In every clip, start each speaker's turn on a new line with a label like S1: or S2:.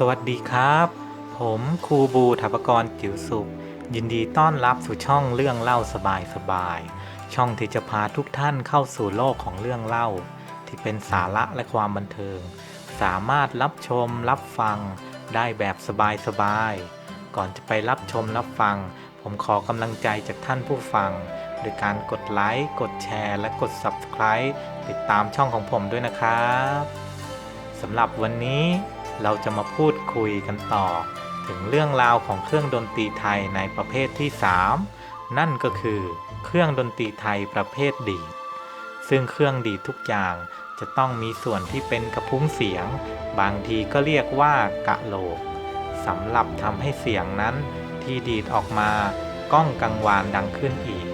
S1: สวัสดีครับ ผมครูบูถาปกรจิ๋วสุข ยินดีต้อนรับสู่ช่องเรื่องเล่าสบายสบายๆช่องที่จะพาทุกท่านเข้าสู่โลกของเรื่องเล่า ที่เป็นสาระและความบันเทิง สามารถรับชมรับฟังได้แบบสบายๆก่อนจะไปรับชมรับฟัง ผมขอกำลังใจจากท่านผู้ฟัง โดยการกดไลค์กดแชร์ และกด Subscribe ติดตามช่องของผมด้วยนะครับสำหรับวันนี้ เราจะมาพูดคุยกันต่อ ถึงเรื่องราวของเครื่องดนตรีไทยในประเภทที่ 3 นั่นก็คือ เครื่องดนตรีไทยประเภทดีด ซึ่งเครื่องดีดทุกอย่างจะต้องมีส่วนที่เป็นกระพุ้งเสียง บางทีก็เรียกว่ากะโหลกสำหรับทำให้เสียงนั้นที่ดีดออกมาก้องกังวานดังขึ้นอีก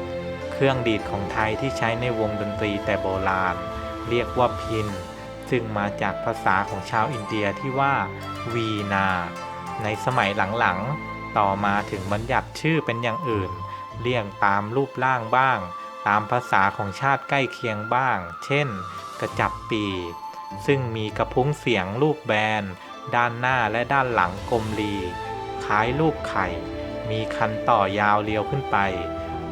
S1: เครื่องดีดของไทยที่ใช้ในวงดนตรีแต่โบราณ เรียกว่าพิน ซึ่งมาจากภาษาของชาวอินเดียที่ว่าวีนา ในสมัยหลังๆ ต่อมาถึงบัญญัติชื่อเป็นอย่างอื่น เรียงตามรูปร่างบ้าง ตามภาษาของชาติใกล้เคียงบ้าง เช่น กระจับปี ซึ่งมีกระพุ้งเสียงรูปแบน ด้านหน้าและด้านหลังกลมรีคล้ายรูปไข่ มีคันต่อยาวเรียวขึ้นไป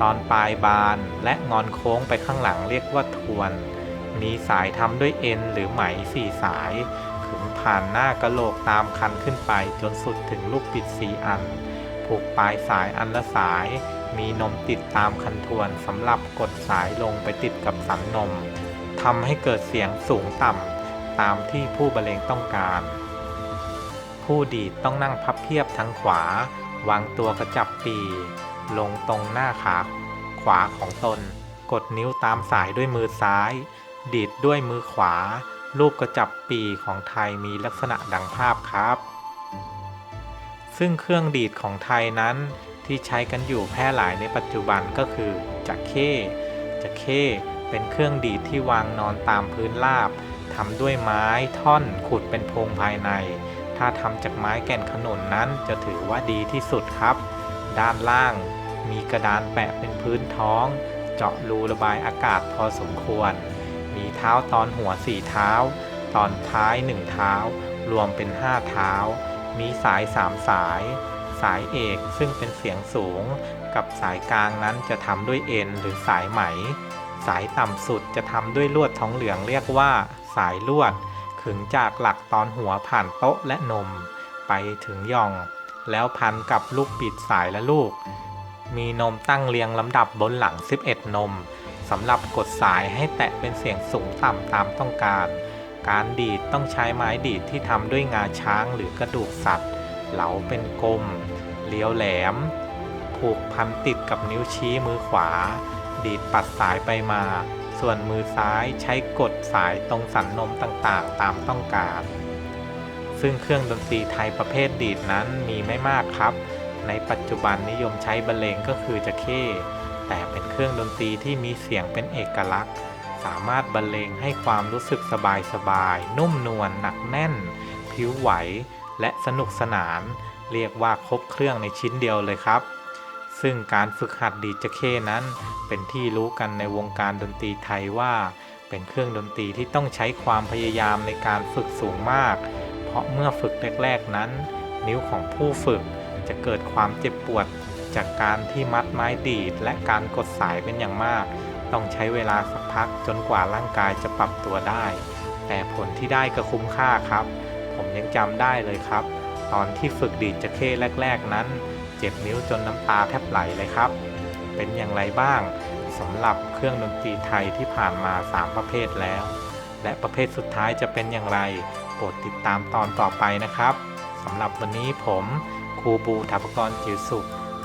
S1: ตอนปลายบานและงอนโค้งไปข้างหลังเรียกว่าทวน มีสายทำด้วยเอ็นหรือไหมสี่สายขึงผ่านหน้ากะโหลกตามคันขึ้นไปจนสุดถึงลูกปิดสีอัน ผูกปลายสายอันละสาย มีนมติดตามคันทวนสำหรับกดสายลงไปติดกับสันนมทำให้เกิดเสียงสูงต่ำตามที่ผู้บรรเลงต้องการ ผู้ดีดต้องนั่งพับเพียบทั้งขวา วางตัวกระจับปี ลงตรงหน้าขาขวาของตน กดนิ้วตามสายด้วยมือซ้าย ดีดด้วยมือขวา รูปกระจับปีของไทยมีลักษณะดังภาพครับ ซึ่งเครื่องดีดของไทยนั้นที่ใช้กันอยู่แพร่หลายในปัจจุบันก็คือจักเข้จักเข้เป็นเครื่องดีดที่วางนอนตามพื้นราบทำด้วยไม้ท่อนขุดเป็นโพรงภายใน ถ้าทำจากไม้แก่นขนุนนั้นจะถือว่าดีที่สุดครับ ด้านล่างมีกระดานแปะเป็นพื้นท้อง เจาะรูระบายอากาศพอสมควร มีเท้าตอนหัวสี่เท้า ตอนท้ายหนึ่งเท้า รวมเป็นห้าเท้า มีสายสามสาย สายเอกซึ่งเป็นเสียงสูง กับสายกลางนั้นจะทำด้วยเอ็นหรือสายไหม สายต่ำสุดจะทำด้วยลวดทองเหลืองเรียกว่า สายลวด ขึงจากหลักตอนหัวผ่านโต๊ะและนม ไปถึงย่อง แล้วพันกับลูกปิดสายและลูก มีนมตั้งเรียงลำดับบนหลัง 11 นม สำหรับกดสายให้แตะเป็นเสียงสูงต่ำตามต้องการ การดีดต้องใช้ไม้ดีดที่ทำด้วยงาช้างหรือกระดูกสัตว์ เหลาเป็นกลม เลี้ยวแหลม ผูกพันติดกับนิ้วชี้มือขวา ดีดปัดสายไปมา ส่วนมือซ้ายใช้กดสายตรงสันนมต่างๆ ตามต้องการ ซึ่งเครื่องดนตรีไทยประเภทดีดนั้นมีไม่มากครับ ในปัจจุบันนิยมใช้บรรเลงก็คือจะเข้ แต่เป็นเครื่องดนตรีที่มีเสียงเป็นเอกลักษณ์ สามารถบรรเลงให้ความรู้สึกสบายสบายๆนุ่มนวลหนักแน่น ผิวไหว และสนุกสนาน เรียกว่าครบเครื่องในชิ้นเดียวเลยครับ ซึ่งการฝึกหัดดีดจเข้นั้น เป็นที่รู้กันในวงการดนตรีไทยว่า เป็นเครื่องดนตรีที่ต้องใช้ความพยายามในการฝึกสูงมาก เพราะเมื่อฝึกแรก ๆนั้น นิ้วของผู้ฝึกจะเกิดความเจ็บปวด จากการที่มัดไม้ดีดและการกดสายเป็นอย่างมาก ต้องใช้เวลาสักพักจนกว่าร่างกายจะปรับตัวได้ แต่ผลที่ได้ก็คุ้มค่าครับ ผมยังจำได้เลยครับ ตอนที่ฝึกดีดจะเข้แรก ๆ นั้น เจ็บนิ้วจนน้ำตาแทบไหลเลยครับ เป็นอย่างไรบ้างสำหรับเครื่องดนตรีไทยที่ผ่านมา 3 ประเภทแล้ว และประเภทสุดท้ายจะเป็นอย่างไรโปรดติดตามตอนต่อไปนะครับสำหรับวันนี้ผมครูบูถาปกรจิ๋วสุข